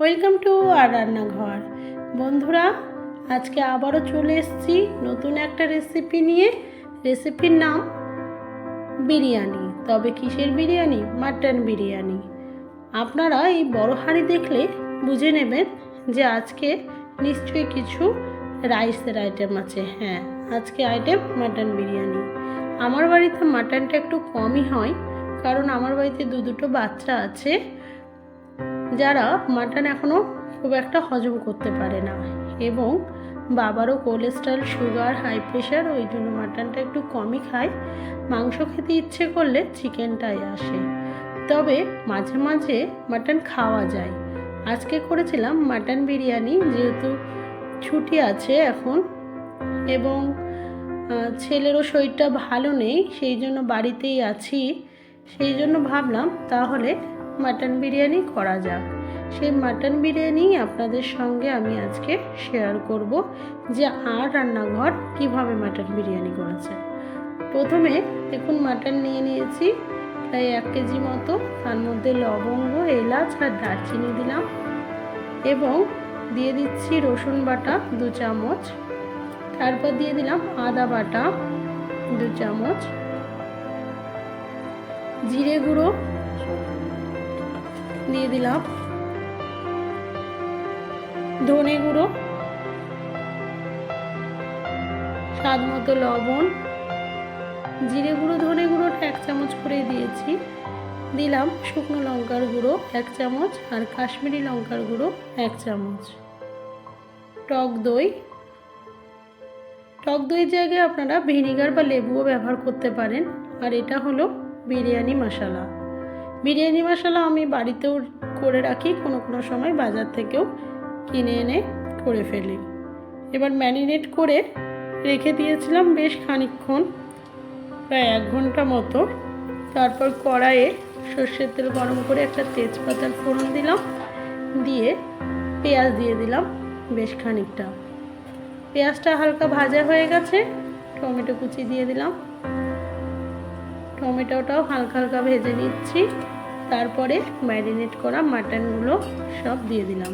Welcome to আর রান্নাঘর। বন্ধুরা, আজকে আবারও চলে এসেছি নতুন একটা রেসিপি নিয়ে। রেসিপির নাম বিরিয়ানি। তবে কিসের বিরিয়ানি? মাটন বিরিয়ানি। আপনারা এই বড় হাঁড়ি দেখলে বুঝে নেবেন যে আজকে নিশ্চয়ই কিছু রাইসের আইটেম আছে। হ্যাঁ আজকে আইটেম মাটন বিরিয়ানি। আমার বাড়িতে মাটনটা একটু কমই হয়, কারণ আমার বাড়িতে দু দুটো বাচ্চা আছে। যারা মাটন এখনও খুব একটা হজম করতে পারে না এবং বাবারও কোলেস্ট্রল সুগার হাই প্রেশার ওই জন্য মাটনটা একটু কমই খায়, মাংস খেতে ইচ্ছে করলে চিকেনটাই আসে। তবে মাঝে মাঝে মাটন খাওয়া যায়। আজকে করেছিলাম মাটন বিরিয়ানি, যেহেতু ছুটি আছে এখন এবং ছেলেরও শরীরটা ভালো নেই, সেই জন্য বাড়িতেই আছি। সেই জন্য ভাবলাম তাহলে মাটন বিরিয়ানি করা যাক। সেই মাটন বিরিয়ানি আপনাদের সঙ্গে আমি আজকে শেয়ার করব যে আর রান্নাঘর কীভাবে মাটন বিরিয়ানি করেছে। প্রথমে দেখুন মাটন নিয়ে নিয়েছি, প্রায় এক কেজি মতো। তার মধ্যে লবঙ্গ, এলাচ আর দারচিনি দিলাম এবং দিয়ে দিচ্ছি রসুন বাটা দু চামচ। তারপর দিয়ে দিলাম আদা বাটা দু চামচ। জিরে গুঁড়ো দিয়ে দিলাম। ধনে গুঁড়ো, স্বাদ মতো লবণ, জিরে গুঁড়ো, ধনে গুঁড়োটা এক চামচ করে দিয়েছি। দিলাম শুকনো লঙ্কার গুঁড়ো এক চামচ আর কাশ্মীরি লঙ্কার গুঁড়ো এক চামচ। টক দই। টক দইয়ের জায়গায় আপনারা ভিনিগার বা লেবুও ব্যবহার করতে পারেন। আর এটা হলো বিরিয়ানি মশলা। বিরিয়ানি মশলা আমি বাড়িতেও করে রাখি, কোনো কোনো সময় বাজার থেকেও কিনে এনে করে ফেলি। এবার ম্যারিনেট করে রেখে দিয়েছিলাম বেশ খানিকক্ষণ, প্রায় এক ঘণ্টা মতো। তারপর কড়াইয়ে সর্ষের তেল গরম করে একটা তেজপাতার ফোড়ন দিলাম, দিয়ে পেঁয়াজ দিয়ে দিলাম বেশ খানিকটা। পেঁয়াজটা হালকা ভাজা হয়ে গেছে, টমেটো কুচি দিয়ে দিলাম। টমেটোটাও হালকা হালকা ভেজে নিচ্ছি। তারপরে ম্যারিনেট করা মাটনগুলো সব দিয়ে দিলাম।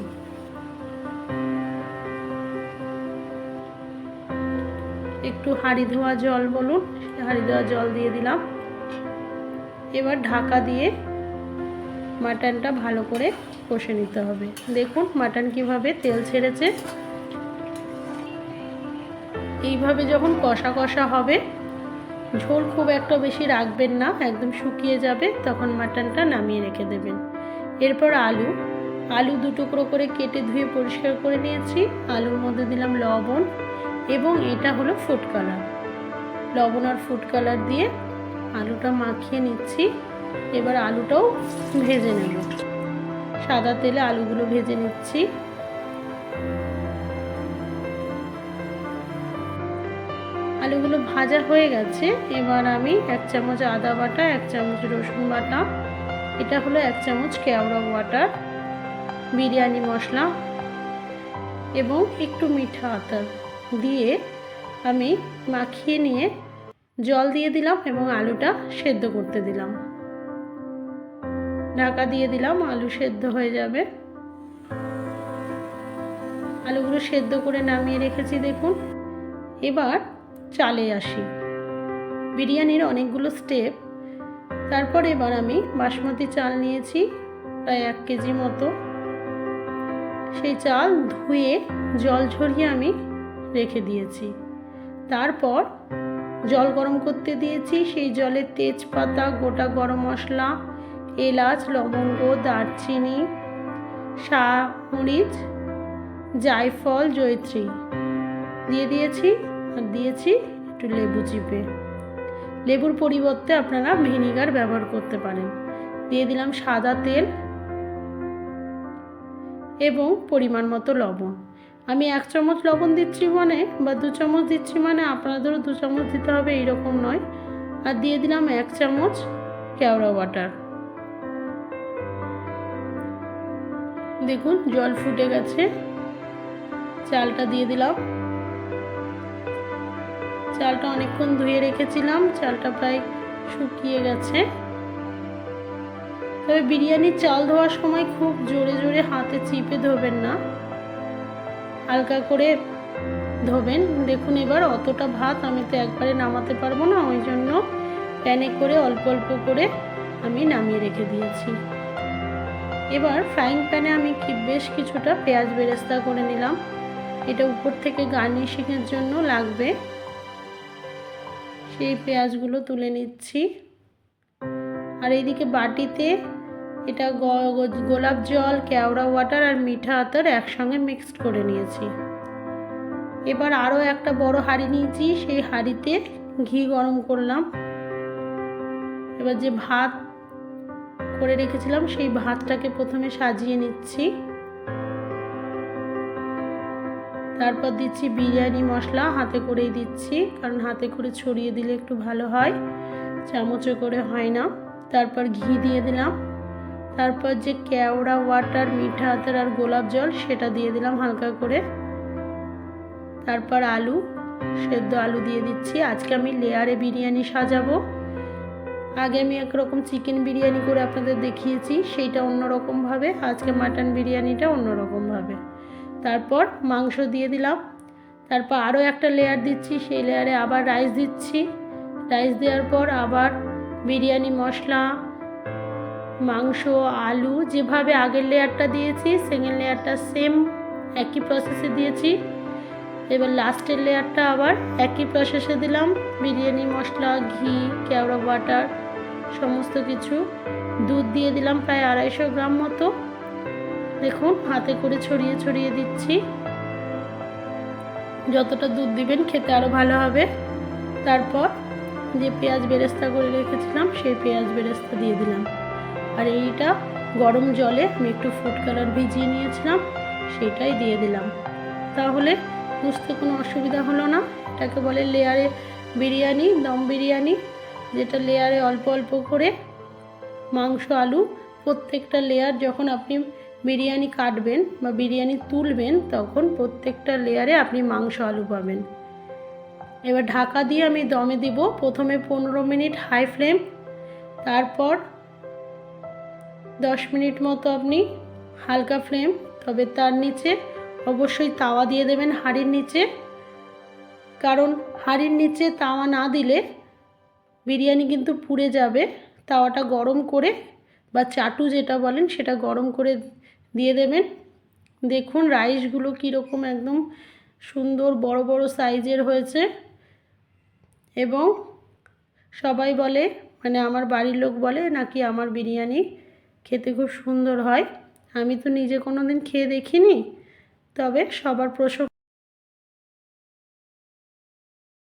একটু হাঁড়ি ধোয়া জল বলুন হাঁড়ি ধোয়া জল দিয়ে দিলাম। এবার ঢাকা দিয়ে মাটনটা ভালো করে কষে নিতে হবে। দেখুন মাটন কীভাবে তেল ছেড়েছে। এইভাবে যখন কষা কষা হবে ঝোল খুব একটা বেশি রাখবেন না, একদম শুকিয়ে যাবে, তখন মাটনটা নামিয়ে রেখে দেবেন। এরপর আলু আলু দু টুকরো করে কেটে ধুয়ে পরিষ্কার করে নিয়েছি, আলুর মধ্যে দিলাম লবণ এবং এটা হলো ফুড কালার লবণ আর ফুড কালার দিয়ে আলুটা মাখিয়ে নিচ্ছি, এবার আলুটাও ভেজে নেব। সাদা তেলে আলুগুলো ভেজে নিচ্ছি। আলুগুলো ভাজা হয়ে গেছে। এবার আমি এক চামচ আদা বাটা, এক চামচ রসুন বাটা, এটা হলো এক চামচ কেওড়া ওয়াটার বিরিয়ানি মশলা এবং একটু মিঠা আতা দিয়ে আমি মাখিয়ে নিয়ে জল দিয়ে দিলাম এবং আলুটা সেদ্ধ করতে দিলাম। ঢাকা দিয়ে দিলাম, আলু সেদ্ধ হয়ে যাবে। আলুগুলো সেদ্ধ করে নামিয়ে রেখেছি, দেখুন। এবার চালে আসি। বিরিয়ানির অনেকগুলো স্টেপ তারপর এবার আমি বাসমতি চাল নিয়েছি, প্রায় এক কেজি মতো। সেই চাল ধুয়ে, জল ঝরিয়ে আমি রেখে দিয়েছি। তারপর জল গরম করতে দিয়েছি, সেই জলে তেজপাতা, গোটা গরম মশলা, এলাচ, লবঙ্গ, দারচিনি, শাহ, মরিচ, জায়ফল, জয়ত্রী দিয়ে দিয়েছি। আর দিয়েছি একটু লেবু চিপে। লেবুর পরিবর্তে আপনারা ভিনিগার ব্যবহার করতে পারেন। দিয়ে দিলাম সাদা তেল এবং পরিমাণ মতো লবণ। আমি এক চামচ লবণ দিচ্ছি মানে বা দু চামচ দিচ্ছি মানে আপনাদেরও দু চামচ দিতে হবে, এইরকম নয়। আর দিয়ে দিলাম এক চামচ কেওড়া ওয়াটার দেখুন, জল ফুটে গেছে। চালটা দিয়ে দিলাম। চালটা অনেকক্ষণ ধুয়ে রেখেছিলাম, চালটা প্রায় শুকিয়ে গেছে। তবে বিরিয়ানির চাল ধোয়ার সময় খুব জোরে জোরে হাতে চিপে ধোবেন না, হালকা করে ধোবেন। দেখুন এবার অতটা ভাত আমি তো একবারে নামাতে পারব না, ওই জন্য প্যানে করে অল্প অল্প করে আমি নামিয়ে রেখে দিয়েছি। এবার ফ্রাইং প্যানে আমি কি বেশ কিছুটা পেঁয়াজ বেরেস্তা করে নিলাম। এটা উপর থেকে গার্নিশিংয়ের জন্য লাগবে। সেই পেঁয়াজগুলো তুলে নিচ্ছি। আর এইদিকে বাটিতে এটা গোলাপ জল, কেওড়া ওয়াটার আর মিঠা আতর একসঙ্গে মিক্সড করে নিয়েছি। এবার আরও একটা বড় হাঁড়ি নিয়েছি, সেই হাঁড়িতে ঘি গরম করলাম। এবার যে ভাত করে রেখেছিলাম, সেই ভাতটাকে প্রথমে সাজিয়ে নিচ্ছি। তারপর দিচ্ছি বিরিয়ানি মশলা, হাতে করেই দিচ্ছি, কারণ হাতে করে ছড়িয়ে দিলে একটু ভালো হয়। চামচে করে হয় না। তারপর ঘি দিয়ে দিলাম। তারপর যে কেওড়া, ওয়াটার, মিঠা আতর আর গোলাপ জল, সেটা দিয়ে দিলাম হালকা করে। তারপর আলু, সেদ্ধ আলু দিয়ে দিচ্ছি। আজকে আমি লেয়ারে বিরিয়ানি সাজাবো। আগে আমি একরকম চিকেন বিরিয়ানি করে আপনাদের দেখিয়েছি, সেইটা অন্যরকমভাবে আজকে মাটন বিরিয়ানিটা অন্যরকমভাবে তারপর মাংস দিয়ে দিলাম। তারপর আরও একটা লেয়ার দিচ্ছি, সেই লেয়ারে আবার রাইস দিচ্ছি। রাইস দেওয়ার পর আবার বিরিয়ানি, মশলা, মাংস, আলু যেভাবে আগের লেয়ারটা দিয়েছি সেকেন্ড লেয়ারটা সেম একই প্রসেসে দিয়েছি। এবার লাস্টের লেয়ারটা আবার একই প্রসেসে দিলাম। বিরিয়ানি, মশলা, ঘি, কেওড়া বাটার সমস্ত কিছু। দুধ দিয়ে দিলাম প্রায় আড়াইশো গ্রাম মতো। দেখুন, হাতে করে ছড়িয়ে ছড়িয়ে দিচ্ছি। যতটা দুধ দিবেন খেতে আরও ভালো হবে। তারপর যে পেঁয়াজ বেরেস্তা করে রেখেছিলাম, সেই পেঁয়াজ বেরেস্তা দিয়ে দিলাম। আর এইটা গরম জলে আমি একটু ফুড কালার ভিজিয়ে নিয়েছিলাম, সেটাই দিয়ে দিলাম। তাহলে বুঝতে কোনো অসুবিধা হলো না। এটাকে বলে লেয়ারে বিরিয়ানি, দম বিরিয়ানি, যেটা লেয়ারে অল্প অল্প করে মাংস, আলু, প্রত্যেকটা লেয়ার যখন আপনি বিরিয়ানি কাটবেন বা বিরিয়ানি তুলবেন, তখন প্রত্যেকটা লেয়ারে আপনি মাংস, আলু পাবেন। এবার ঢাকা দিয়ে আমি দমে দিব প্রথমে পনেরো মিনিট হাই ফ্লেম তারপর দশ মিনিট মতো আপনি হালকা ফ্লেম তবে তার নিচে অবশ্যই তাওয়া দিয়ে দেবেন হাঁড়ির নিচে। কারণ হাঁড়ির নিচে তাওয়া না দিলে বিরিয়ানি কিন্তু পুড়ে যাবে। তাওয়াটা গরম করে বা চাটু যেটা বলেন সেটা গরম করে দিয়ে দেবেন। দেখুন রাইসগুলো কীরকম একদম সুন্দর বড় বড় সাইজের হয়েছে। এবং সবাই বলে মানে আমার বাড়ির লোক বলে, নাকি আমার বিরিয়ানি খেতে খুব সুন্দর হয়? আমি তো নিজে কোনো দিন খেয়ে দেখিনি। তবে সবার প্রশংসা